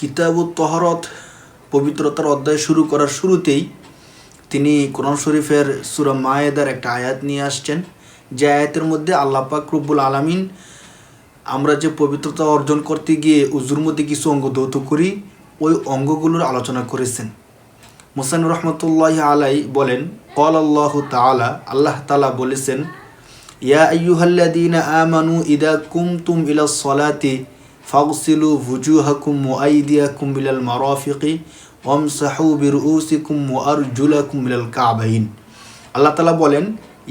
কিতাবুত তহরত, পবিত্রতার অধ্যায় শুরু করার শুরুতেই তিনি কোরআন শরীফের সুরা মায়েদার একটা আয়াত নিয়ে আসছেন। যে আয়াতের মধ্যে আল্লাহ পাক রব্বুল আলামিন আমরা যে পবিত্রতা অর্জন করতে গিয়ে উজুর মধ্যে কিছু অঙ্গ দৌত করি, ওই অঙ্গগুলোর আলোচনা করেছেন। মুসান রহমতুল্লাহ আলাই বলেন কল আল্লাহ তালা আল্লাহ তালা বলেছেন, ইয়া আইয়ুহাল্লাযীনা আমানু ইদা কুমতুম ইলা সলাতি ফাগসিলু ভুজুহাকুম ওয়া আইদিয়াকুম ইলাল মারাফিকি ওয়ামসাহু বিরউসিকুম ওয়া আরজুলাকুম ইলাল কাবাইন। আল্লাহ তাআলা বলেন,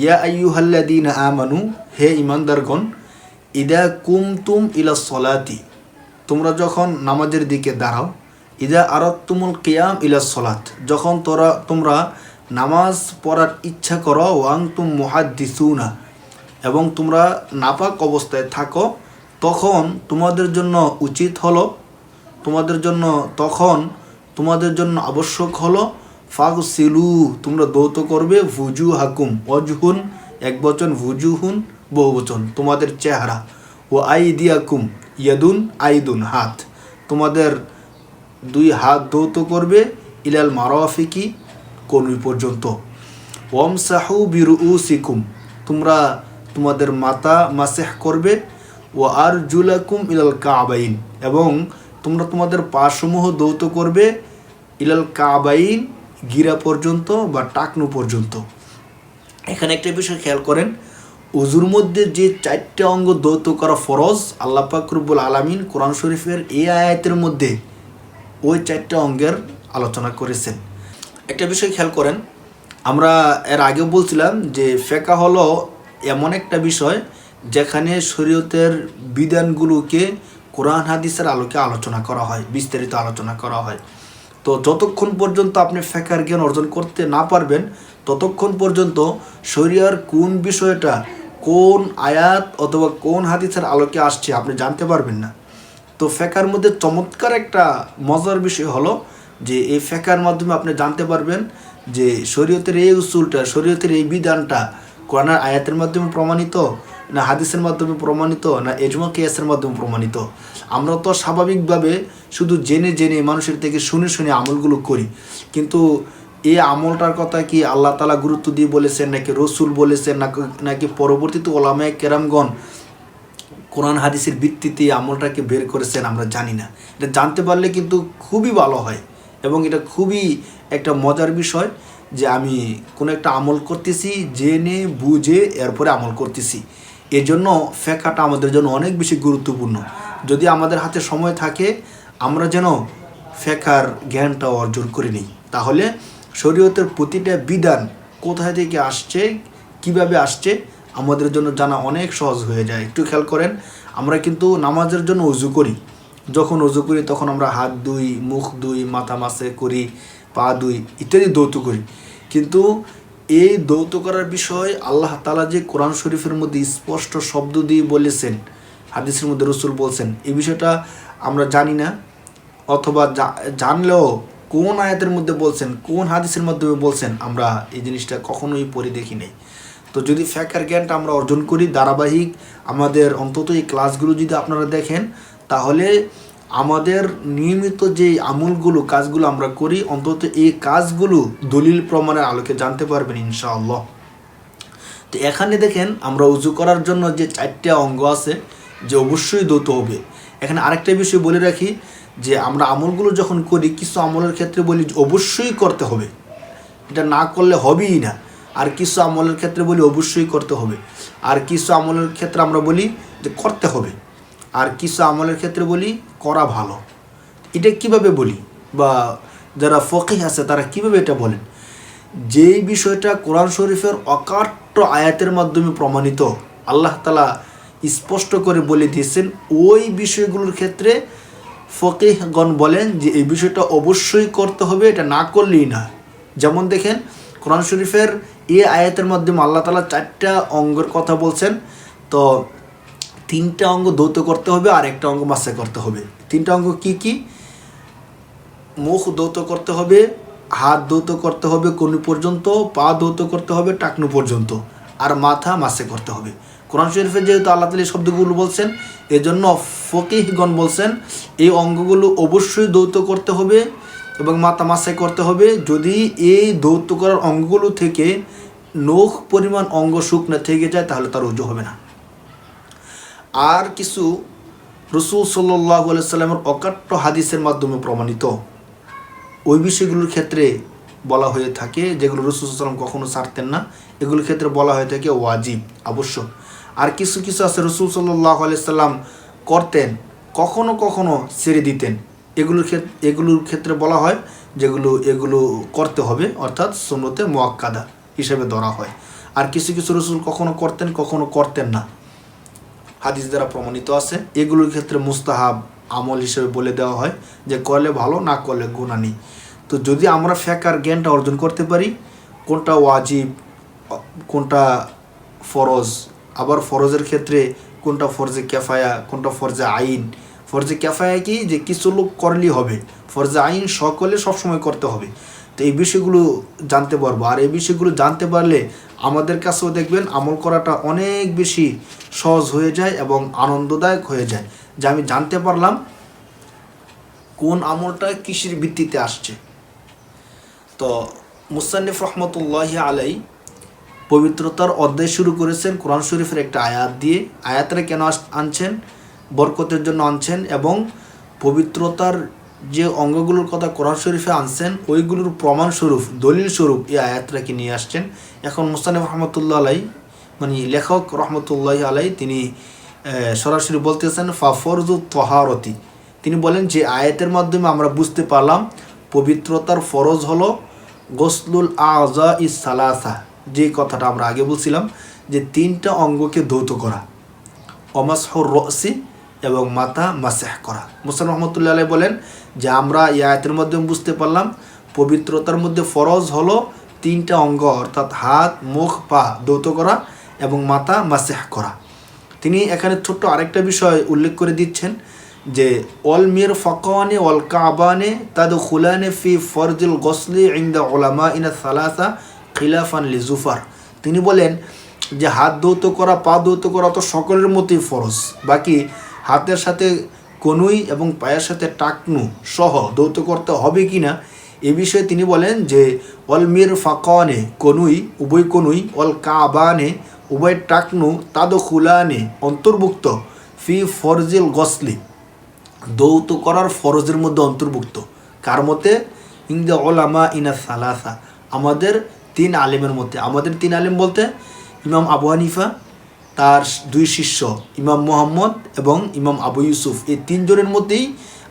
ইয়া আইয়ুহাল্লাযীনা আমানু, হে ঈমানদারগণ, ইদা কুমতুম ইলা সলাতি, তোমরা যখন নামাজের দিকে দাঁড়াও, ইদা আরাত্তুমুল কিয়াম ইলা সলাত, যখন তোরা, তোমরা নামাজ পড়ার ইচ্ছা করো, ওয়াং তুম মুহাদ্দিসুনা, এবং তোমরা নাপাক অবস্থায় থাকো তখন তোমাদের জন্য উচিত হলো, তোমাদের জন্য তখন তোমাদের জন্য আবশ্যক হলো ফাগ সিলু তোমরা দৌত করবে ভুজু হাকুম অজহুন, এক বচন, ভুজুহুন, বহু বচন, তোমাদের চেহারা, ও আই দিয়াকুম ইয়াদুন, আইদুন, হাত, তোমাদের দুই হাত দৌত করবে, ইলাল মারাফিকি, কনুই পর্যন্ত। ওম সাহু বিরু সিকুম তোমরা তোমাদের মাতা মাসেহ করবে ও আর জুলাকুম ইলাল কাবাইন। এবং তোমরা তোমাদের পাসমূহ দৌত করবে ইলাল কাবাইন গিরা পর্যন্ত বা টাকনু পর্যন্ত। এখানে একটা বিষয় খেয়াল করেন, উজুর মধ্যে যে চারটে অঙ্গ দৌত করা ফরজ, আল্লাহ পাকরুবুল আলামিন কোরআন শরীফের এই আয়াতের মধ্যে ওই চারটে অঙ্গের আলোচনা করেছেন। একটা বিষয় খেয়াল করেন, আমরা এর আগেও বলছিলাম যে ফেকা হলো এমন একটা বিষয় যেখানে শরীয়তের বিধানগুলোকে কোরআন হাদিসের আলোকে আলোচনা করা হয়, বিস্তারিত আলোচনা করা হয়। তো যতক্ষণ পর্যন্ত আপনি ফেকার জ্ঞান অর্জন করতে না পারবেন, ততক্ষণ পর্যন্ত শরিয়ার কোন বিষয়টা কোন আয়াত অথবা কোন হাদিসের আলোকে আসছে আপনি জানতে পারবেন না। তো ফেকার মধ্যে চমৎকার একটা মজার বিষয় হলো যে এই ফেকার মাধ্যমে আপনি জানতে পারবেন যে শরীয়তের এই উসুলটা, শরীয়তের এই বিধানটা কোরআনের আয়াতের মাধ্যমে প্রমাণিত না হাদিসের মাধ্যমে প্রমাণিত, না এজমা কেয়াসের মাধ্যমে প্রমাণিত। আমরা তো স্বাভাবিকভাবে শুধু জেনে জেনে মানুষের থেকে শুনে শুনে আমলগুলো করি। কিন্তু এই আমলটার কথা কি আল্লাহ তালা গুরুত্ব দিয়ে বলেছেন, নাকি রসুল বলেছেন, নাকি পরবর্তীতে ওলামায় কেরামগণ কোরআন হাদিসের ভিত্তিতে আমলটাকে বের করেছেন, আমরা জানি না। এটা জানতে পারলে কিন্তু খুবই ভালো হয় এবং এটা খুবই একটা মজার বিষয় যে আমি কোনো একটা আমল করতেছি, জেনে, বুঝে, এরপরে আমল করতেছি। এর জন্য ফেকাটা আমাদের জন্য অনেক বেশি গুরুত্বপূর্ণ। যদি আমাদের হাতে সময় থাকে, আমরা যেন ফেকার জ্ঞানটা অর্জন করে নিই। তাহলে শরীয়তের প্রতিটা বিধান কোথায় থেকে আসছে, কীভাবে আসছে, আমাদের জন্য জানা অনেক সহজ হয়ে যায়। একটু খেয়াল করেন, আমরা কিন্তু নামাজের জন্য উজু করি। যখন উজু করি, তখন আমরা হাত ধুই, মুখ ধুই, মাথা মাসে করি, পা ধুই, ইত্যাদি দৌত করি। কিন্তু এই দৌত করার বিষয় আল্লাহ তালা যে কোরআন শরীফের মধ্যে স্পষ্ট শব্দ দিয়ে বলেছেন, হাদিসের মধ্যে রসুল বলছেন, এই বিষয়টা আমরা জানি না অথবা জানলেও কোন আয়াতের মধ্যে বলছেন, কোন হাদিসের মাধ্যমে বলছেন, আমরা এই জিনিসটা কখনোই পড়ে দেখি নাই। তো যদি ফ্যাকার জ্ঞানটা আমরা অর্জন করি, ধারাবাহিক আমাদের অন্তত এই ক্লাসগুলো যদি আপনারা দেখেন, তাহলে আমাদের নিয়মিত যে আমলগুলো, কাজগুলো আমরা করি, অন্তত এই কাজগুলো দলিল প্রমাণের আলোকে জানতে পারবেন ইনশাআল্লাহ। তো এখানে দেখেন, আমরা উজু করার জন্য যে চারটে অঙ্গ আছে, যে অবশ্যই দৌত হবে। এখানে আরেকটা বিষয় বলে রাখি, যে আমরা আমলগুলো যখন করি, কিছু আমলের ক্ষেত্রে বলি অবশ্যই করতে হবে। এটা না করলে হবেই না। আর কিছু আমলের ক্ষেত্রে বলি অবশ্যই করতে হবে। আর কিছু আমলের ক্ষেত্রে আমরা বলি যে করতে হবে। আর কিছু আমলের ক্ষেত্রে বলি, করা ভালো। এটা কীভাবে বলি? বা যারা ফকিহ আছে, তারা কীভাবে এটা বলেন? যেই বিষয়টা কোরআন শরীফের অকাট্য আয়াতের মাধ্যমে প্রমাণিত, আল্লাহ তালা স্পষ্ট করে বলে দিয়েছেন, ওই বিষয়গুলোর ক্ষেত্রে ফকিহগণ বলেন যে, এই বিষয়টা অবশ্যই করতে হবে, এটা না করলেই না। যেমন দেখেন, কোরআন শরীফের এ আয়াতের মাধ্যমে আল্লাহ তালা চারটা অঙ্গের কথা বলছেন। তো তিনটা অঙ্গ দৌত করতে হবে আর একটা অঙ্গ মাসে করতে হবে। তিনটা অঙ্গ কি কি? মুখ দৌত করতে হবে, হাত দৌত করতে হবে কনু পর্যন্ত, পা দৌত করতে হবে টাকনু পর্যন্ত, আর মাথা মাসে করতে হবে। কোরআন শরীফে যেহেতু আল্লাহ তালা শব্দগুলো বলছেন, এজন্য ফকিহগণ বলছেন, এই অঙ্গগুলো অবশ্যই দৌত করতে হবে এবং মাথা মাসে করতে হবে। যদি এই দৌত করার অঙ্গগুলো থেকে নখ পরিমাণ অঙ্গ শুকনো থেকে যায়, তাহলে তার উজু হবে না। আর কিছু রসুল সাল্লাহ সাল্লামের অকাট্য হাদিসের মাধ্যমে প্রমাণিত। ওই বিষয়গুলোর ক্ষেত্রে বলা হয়ে থাকে, যেগুলো রসুল সাল্লাম কখনো ছাড়তেন না, এগুলোর ক্ষেত্রে বলা হয়ে থাকে ওয়াজিব, আবশ্যক। আর কিছু কিছু আছে রসুল সাল্লাহ সাল্লাম করতেন, কখনো কখনো ছেড়ে দিতেন। এগুলোর ক্ষেত্রে এগুলোর ক্ষেত্রে বলা হয় যেগুলো, এগুলো করতে হবে, অর্থাৎ সুন্নতে মোয়াক্কাদা হিসেবে ধরা হয়। আর কিছু কিছু রসুল কখনো করতেন কখনো করতেন না। হাদিস দ্বারা প্রমাণিত আছে। এগুলোর ক্ষেত্রে মুস্তাহাব আমল হিসেবে বলে দেওয়া হয় যে, করলে ভালো, না করলে গুণা নেই। তো যদি আমরা ফেকার জ্ঞানটা অর্জন করতে পারি, কোনটা ওয়াজিব, কোনটা ফরজ, আবার ফরজের ক্ষেত্রে কোনটা ফরজে ক্যাফায়া কোনটা ফরজে আইন। ফরজে ক্যাফায়া কি? যে কিছু লোক করলেই হবে। ফরজে আইন সকলে সবসময় করতে হবে। তো এই বিষয়গুলো জানতে পারব। আর এই বিষয়গুলো জানতে পারলে আমাদের কাছেও দেখবেন আমল করাটা অনেক বেশি সহজ হয়ে যায় এবং আনন্দদায়ক হয়ে যায়। যে আমি জানতে পারলাম, কোন আমলটা কৃষির ভিত্তিতে আসছে। তো মুসান্নিফ রহমতুল্লাহ আলাই পবিত্রতার অধ্যায় শুরু করেছেন কোরআন শরীফের একটা আয়াত দিয়ে। আয়াতটা কেন আনছেন? বরকতের জন্য আনছেন এবং পবিত্রতার যে অঙ্গগুলোর কথা কোরআন শরীফে আনছেন, ওইগুলোর প্রমাণ স্বরূপ দলিল স্বরূপ এই আয়াতটাকে নিয়ে আসছেন। এখন মুস্তানিফ রহমতুল্লাহ আলাই মানে লেখক রহমতুল্লাহ আলাই, তিনি সরাসরি বলতেছেন ফাফরজু তহারতি। তিনি বলেন যে আয়াতের মাধ্যমে আমরা বুঝতে পারলাম, পবিত্রতার ফরজ হলো গোসলুল আজা ইস সালাসা। যে কথাটা আমরা আগে বলছিলাম, যে তিনটা অঙ্গকে ধৌত করা। অমাসহর রসি এবং মাথা মাসেহ করা। মুসান রহমতুল্লাহ আলাই বলেন যে আমরা এই আয়াতের মাধ্যমে বুঝতে পারলাম, পবিত্রতার মধ্যে ফরজ হলো তিনটা অঙ্গ, অর্থাৎ হাত, মুখ, পা দৌত করা এবং মাথা, মাসেহ করা। তিনি এখানে ছোট্ট আরেকটা বিষয় উল্লেখ করে দিচ্ছেন যে অল মির ফকানে অল কাবানে তাদ খুলানে ফি ফরজুল গসলি ইন্দা ওলামা ইনা সালাসা খিলাফান লিজুফার তিনি বলেন যে, হাত দৌত করা, পা দৌত করা তো সকলের মতোই ফরজ। বাকি হাতের সাথে কনুই এবং পায়ের সাথে টাকনু সহ দৌত করতে হবে কি না, এ বিষয়ে তিনি বলেন যে অল মির ফাকানে কনুই, উভয় কনুই অল কাবানে উভয় টাকনু তাদ খুলানে অন্তর্ভুক্ত ফি ফরজিল গসলি। দৌত করার ফরজের মধ্যে অন্তর্ভুক্ত। কার মতে? ইন্দা ওলামা ইনা সালাসা। আমাদের তিন আলেমের মধ্যে আমাদের তিন আলেম বলতে ইমাম আবু হানিফা তার দুই শিষ্য, ইমাম মোহাম্মদ এবং ইমাম আবু ইউসুফ। এই তিনজনের মধ্যেই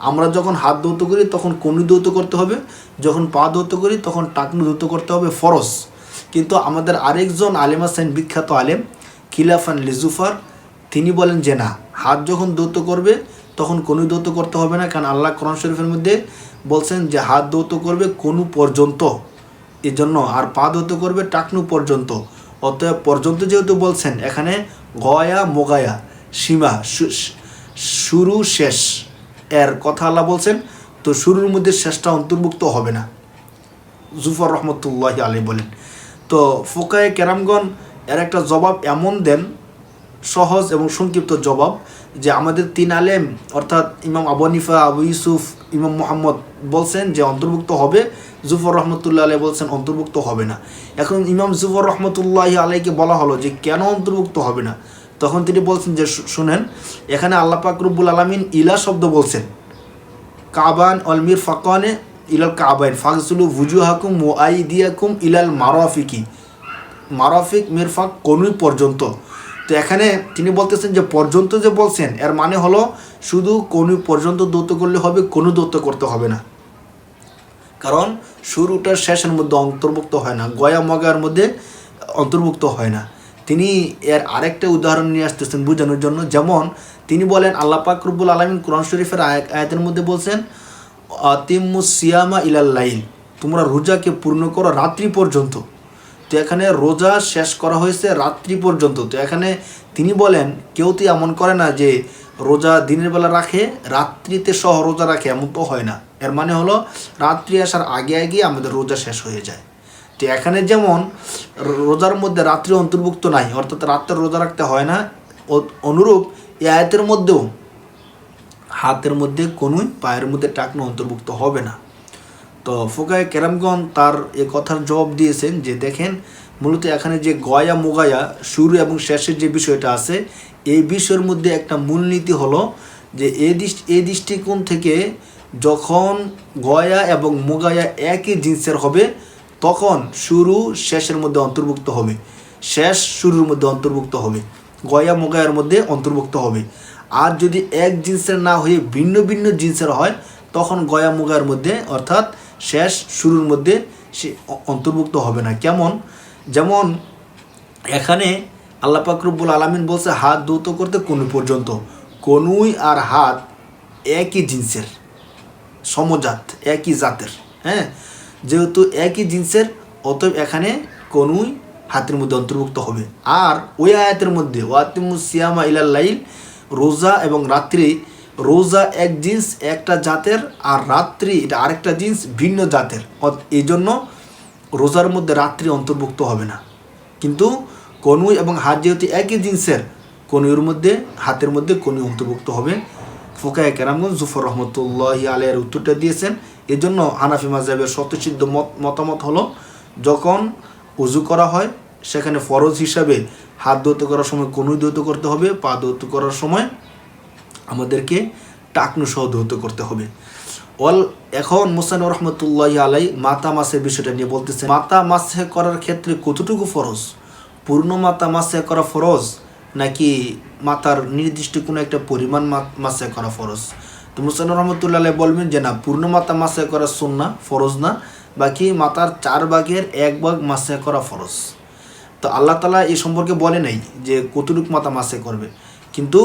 আমরা যখন হাত দৌত করি, তখন কনু দৌত করতে হবে। যখন পা দৌত করি, তখন টাকনু দৌত করতে হবে ফরস কিন্তু আমাদের আরেকজন আলেম আছেন, বিখ্যাত আলেম, খিলাফান লিজুফার, তিনি বলেন যে না, হাত যখন দৌত করবে, তখন কোনো দৌত করতে হবে না। কারণ আল্লাহ কোরআন শরীফের মধ্যে বলছেন যে, হাত দৌত করবে কোনো পর্যন্ত। এই জন্য আর পা দৌত করবে টাকনু পর্যন্ত। অতএব পর্যন্ত যেহেতু বলছেন, এখানে গয়া মোগায়া, সীমা শুরু শেষ। এর কথা আল্লাহ বলছেন, তো শুরুর মধ্যে শেষটা অন্তর্ভুক্ত হবে না। জুফর রহমতুল্লাহ আলী বলেন। তো ফোকায় কেরামগণ এর একটা জবাব এমন দেন, সহজ এবং সংক্ষিপ্ত জবাব যে আমাদের তিন আলেম, অর্থাৎ ইমাম আবু আবু ইউসুফ, ইমাম মোহাম্মদ বলছেন যে অন্তর্ভুক্ত হবে, জুফর রহমতুল্লাহ আলাই বলছেন অন্তর্ভুক্ত হবে না। এখন ইমাম জুফর রহমতুল্লাহ আলাইকে বলা হলো যে কেন অন্তর্ভুক্ত হবে না? তখন তিনি বলছেন যে শুনেন, এখানে আল্লাহ পাক রব্বুল আলমিন ইলা শব্দ বলছেন। কাবান অলমির ফাকানে ইলাল কাবাইন ফাকসুলু ভুজু হাকুম ও আই দিয়াকুম ইলাল মারাফিকি। মারাফিক, মিরফাক কনুই পর্যন্ত এখানে তিনি বলতেছেন যে, পর্যন্ত যে বলছেন, এর মানে হলো শুধু কনু পর্যন্ত দৌত করলে হবে, কোনো দৌত করতে হবে না। কারণ শুরুটার শেষের মধ্যে অন্তর্ভুক্ত হয় না, গয়া মগার মধ্যে অন্তর্ভুক্ত হয় না। তিনি এর আরেকটা উদাহরণ নিয়ে আসতেছেন বোঝানোর জন্য, যেমন তিনি বলেন, আল্লাহ পাক রব্বুল আলমিন কোরআন শরীফের আয়াত- আয়াতের মধ্যে বলছেন আতিমু সিয়ামা ইলাল লাইল, তোমরা রোজাকে পূর্ণ করো রাত্রি পর্যন্ত। তো এখানে রোজা শেষ করা হয়েছে রাত্রি পর্যন্ত। তো এখানে তিনি বলেন, কেউ তো এমন করে না যে রোজা দিনের বেলা রাখে, রাত্রিতে সহ রোজা রাখে, এমন তো হয় না। এর মানে হলো, রাত্রি আসার আগে আগে আমাদের রোজা শেষ হয়ে যায়। তো এখানে যেমন, রোজার মধ্যে রাত্রি অন্তর্ভুক্ত নাই, অর্থাৎ রাত্রে রোজা রাখতে হয় না। অনুরূপ এ আয়াতের মধ্যেও হাতের মধ্যে কোনোই, পায়ের মধ্যে টাকনো অন্তর্ভুক্ত হবে না। তো ফোকায় কেরামগণ তার এ কথার জবাব দিয়েছেন যে, দেখেন, মূলত এখানে যে গয়া মোগায়া, শুরু এবং শেষের যে বিষয়টা আছে, এই বিষয়ের মধ্যে একটা মূলনীতি হলো যে, এ এই দৃষ্টিকোণ থেকে যখন গয়া এবং মোগায়া একই জিন্সের হবে, তখন শুরু, শেষের মধ্যে অন্তর্ভুক্ত হবে। শেষ, শুরুর মধ্যে অন্তর্ভুক্ত হবে। গয়া, মোগায়ার মধ্যে অন্তর্ভুক্ত হবে। আর যদি এক জিন্সের না হয়ে ভিন্ন ভিন্ন জিন্সের হয়, তখন গয়া মুগার মধ্যে, অর্থাৎ শেষ শুরুর মধ্যে সে অন্তর্ভুক্ত হবে না। কেমন? যেমন এখানে আল্লাহ পাকরুব্বুল আলমিন বলছে, হাত ধৌত করতে কোন পর্যন্ত? কনুই আর হাত একই জিন্সের, সমজাত, একই জাতের হ্যাঁ? যেহেতু একই জিন্সের, অতএব এখানে কোনুই হাতের মধ্যে অন্তর্ভুক্ত হবে। আর ওই আয়াতের মধ্যে ওয়াতিমুস সিয়ামা ইলাল লাইল রোজা এবং রাত্রি রোজা এক জিন্স, একটা জাতের, আর রাত্রি, এটা আরেকটা জিন্স ভিন্ন জাতের। এই জন্য রোজার মধ্যে রাত্রি অন্তর্ভুক্ত হবে না। কিন্তু কনুই এবং হাত যেহেতু একই জিন্সের, কনুইয়ের মধ্যে, হাতের মধ্যে কনুই অন্তর্ভুক্ত হবে। ফোকায় কেরামগঞ্জ জুফর রহমতুল্লাহ আলের উত্তরটা দিয়েছেন। এই জন্য হানাফি মাজাবের স্বতঃসিদ্ধ মত, মতামত হলো, যখন উজু করা হয়, সেখানে ফরজ হিসাবে হাত ধৌত করার সময় কনুই ধৌত করতে হবে, পা ধৌত করার সময় আমাদেরকে টাকনু সহ ধৌত করতে হবে। অল এখন মুসান রহমতুল্লাহ আলাই মাতা মাসের বিষয়টা নিয়ে বলতেছে মাতা মাসে করার ক্ষেত্রে কতটুকু ফরজ? পূর্ণ মাতা মাসে করা ফরজ, নাকি মাতার নির্দিষ্ট কোনো একটা পরিমাণ মাসে করা ফরজ? তো মুসান রহমতুল্লাহ বলবেন যে না, পূর্ণ মাতা মাসে করা সুন্না ফরজ না, বাকি মাতার চার ভাগের এক ভাগ মাসে করা ফরজ। তো আল্লাহ তালা এই সম্পর্কে বলে নাই যে কতটুকু মাতা মাসে করবে। কিন্তু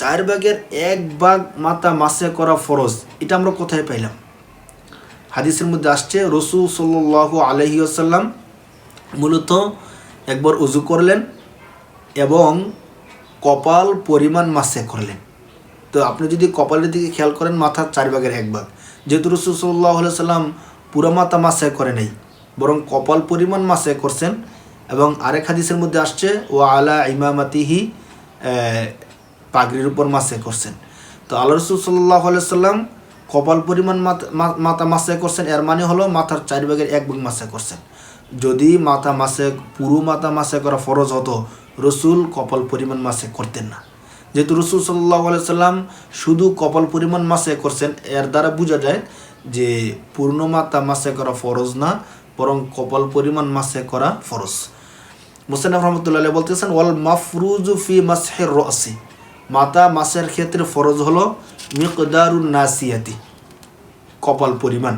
চার ভাগের এক ভাগ মাতা মাসে করা ফরজ। এটা আমরা কোথায় পাইলাম? হাদিসের মধ্যে আসছে, রসুল সাল্লাহ আলহি আসাল্লাম মূলত একবার উজু করলেন এবং কপাল পরিমাণ মাসে করলেন। তো আপনি যদি কপালের দিকে খেয়াল করেন মাথার চার ভাগের এক ভাগ। যেহেতু রসুল সাল্লাহ সাল্লাম পুরো মাথা মাসে করে নেই, বরং কপাল পরিমাণ মাসে করছেন। এবং আরেক হাদিসের মধ্যে আসছে ও আলা ইমামাতিহি পাগড়ির উপর মাসে করছেন। তো আল্লাহ রসুল সাল্লাহ সাল্লাম কপাল পরিমাণ মাথা মাসে করছেন, এর মানে হলো মাথার চার ভাগের এক ভাগ মাসে করছেন। যদি মাথা মাসে পুরো মাথা মাসে করা ফরজ হতো, রসুল কপাল পরিমাণ মাসে করতেন না। যেহেতু রসুল সাল্লাহ সাল্লাম শুধু কপাল পরিমাণ মাসে করছেন, এর দ্বারা বোঝা যায় যে পূর্ণ মাথা মাসে করা ফরজ না, বরং কপাল পরিমাণ মাসে করা ফরজ। মুসানফ রহমতুল্লাহ বলতেছেন, ওয়াল মাফরুজু ফি মাসহের রসি। মাতা মাসের ক্ষেত্রে ফরজ হলো মিকদারুন নাসিয়াতি, কপাল পরিমাণ।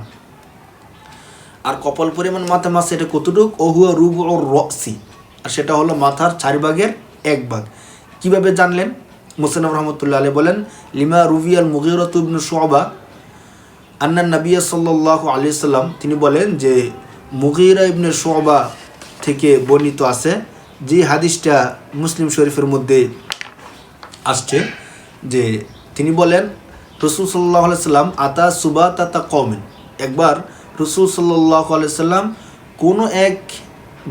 আর কপাল পরিমাণ মাথা মাসে এটা কতটুক? ওহুয়া রুব ও রসি। আর সেটা হলো মাথার চার ভাগের এক ভাগ। কীভাবে জানলেন? মুসানফ রহমতুল্লাহ আলী বলেন, লিমা রুবিয়াল মুগিরত ইবনু শোবা আন্না নবিয়া সাল্লাহ আলি সাল্লাম, তিনি বলেন যে মুগিরা ইবনে শোবা থেকে বর্ণিত আছে যে হাদিসটা মুসলিম শরীফের মধ্যে আসছে যে তিনি বলেন, রসুল সাল্লাহ সাল্লাম আতা সুবা তাতা কমেন একবার রসুল সাল্লাহ সাল্লাম কোনো এক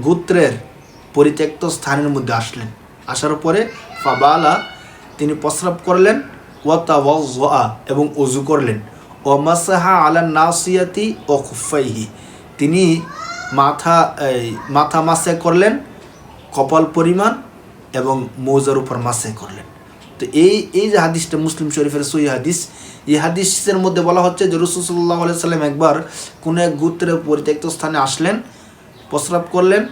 গোত্রের পরিত্যক্ত স্থানের মধ্যে আসলেন। আসার পরে ফাবালা, তিনি প্রস্রাব করলেন ওয়াতা ওয়া এবং অজু করলেন। ও মাসাহা আলা নাসিয়াতি ও খুফাইহি তিনি মাথা মাথা মাসে করলেন, কপাল পরিমাণ এবং মৌজার উপর মাসে করলেন। তো এই এই যে হাদিসটা, মুসলিম শরীফের সই হাদিস, এই হাদিসের মধ্যে বলা হচ্ছে যে রসুল সাল্লাহ সাল্লাম একবার কোনো এক গোত্রের পরিত্যক্ত স্থানে আসলেন, প্রস্রাব করলেন,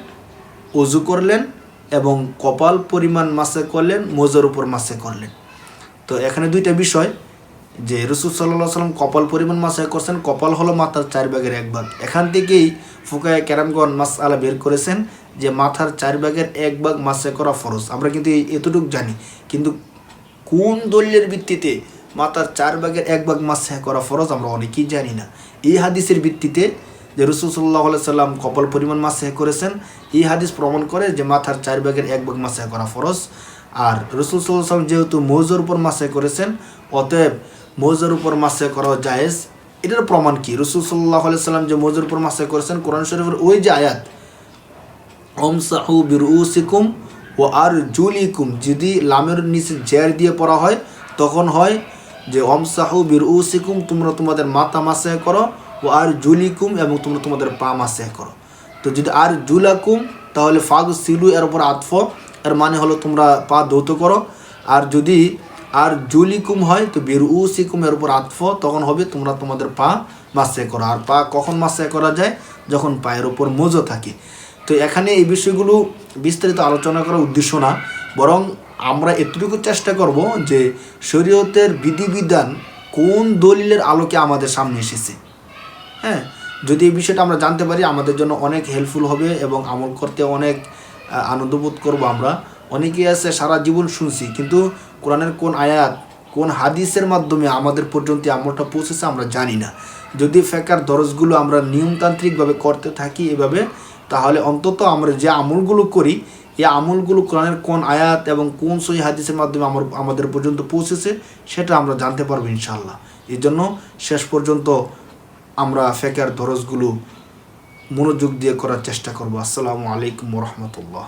অজু করলেন এবং কপাল পরিমাণ মাসে করলেন, মোজার উপর মাসে করলেন। তো এখানে দুইটা বিষয়, যে রসুল সাল্লাহ সাল্লাম কপাল পরিমাণ মাসে করছেন, কপাল হলো মাথার চার ভাগের এক ভাগ। এখান থেকেই ফুকায় ক্যারামগন মাস আলা বের করেছেন যে মাথার চার ভাগের এক ভাগ মাসে করা ফরজ। আমরা কিন্তু এতটুকু জানি, কিন্তু কোন দলীয়ের ভিত্তিতে মাথার চার ভাগের এক ভাগ মাসে করা ফরজ আমরা অনেকেই জানি না। এই হাদিসের ভিত্তিতে যে রসুল সাল্লাহ সাল্লাম কপাল পরিমাণ মাসে করেছেন, এই হাদিস প্রমাণ করে যে মাথার চার ভাগের এক ভাগ মাসে করা ফরজ। আর রসুল সাল্লাম যেহেতু মৌজোর উপর মাসে করেছেন, অতএব মৌজোর উপর মাসে করা জায়েজ। এটার প্রমাণ কি? রসুল সাল্লাহ সাল্লাম যে মজুর উপর মাসে করেছেন, কোরআন শরীফের ওই যে আয়াত ওমসাহু বিরুসিকুম ও আর জুলিকুম, যদি লামের নিচে জের দিয়ে পড়া হয়, তখন হয় যে ওমসাহু বিরুসিকুম তোমরা তোমাদের মাথা মাসে করো, ও আর জুলিকুম এবং তোমরা তোমাদের পা মাসে করো। তো যদি আর জুলাকুম, তাহলে ফাগ সিলু এর উপর আতফ, এর মানে হলো তোমরা পা ধৌত করো। আর যদি আর জুলিকুম হয়, তো বিরুসিকুম এর উপর আতফ, তখন হবে তোমরা তোমাদের পা মাসে করো। আর পা কখন মাসে করা যায়? যখন পায়ের উপর মোজো থাকে। তো এখানে এই বিষয়গুলো বিস্তারিত আলোচনা করার উদ্দেশ্য না, বরং আমরা এতটুকু চেষ্টা করব যে শরীয়তের বিধিবিধান কোন দলিলের আলোকে আমাদের সামনে এসেছে। হ্যাঁ যদি এই বিষয়টা আমরা জানতে পারি, আমাদের জন্য অনেক হেল্পফুল হবে এবং আমল করতে অনেক আনন্দ বোধ করব আমরা। অনেকেই আছে, সারা জীবন শুনছি, কিন্তু কোরআনের কোন আয়াত, কোন হাদিসের মাধ্যমে আমাদের পর্যন্ত আমলটা পৌঁছেছে আমরা জানি না। যদি ফেকার দরজগুলো আমরা নিয়মতান্ত্রিকভাবে করতে থাকি এভাবে তাহলে অন্তত আমরা যে আমলগুলো করি, এই আমলগুলো কোরআনের কোন আয়াত এবং কোন সহি হাদিসের মাধ্যমে আমার, আমাদের পর্যন্ত পৌঁছেছে, সেটা আমরা জানতে পারব ইনশাল্লাহ এই জন্য শেষ পর্যন্ত আমরা ফেকার দরজগুলো মনোযোগ দিয়ে করার চেষ্টা করব। আসসালামু আলাইকুম রহমতুল্লাহ।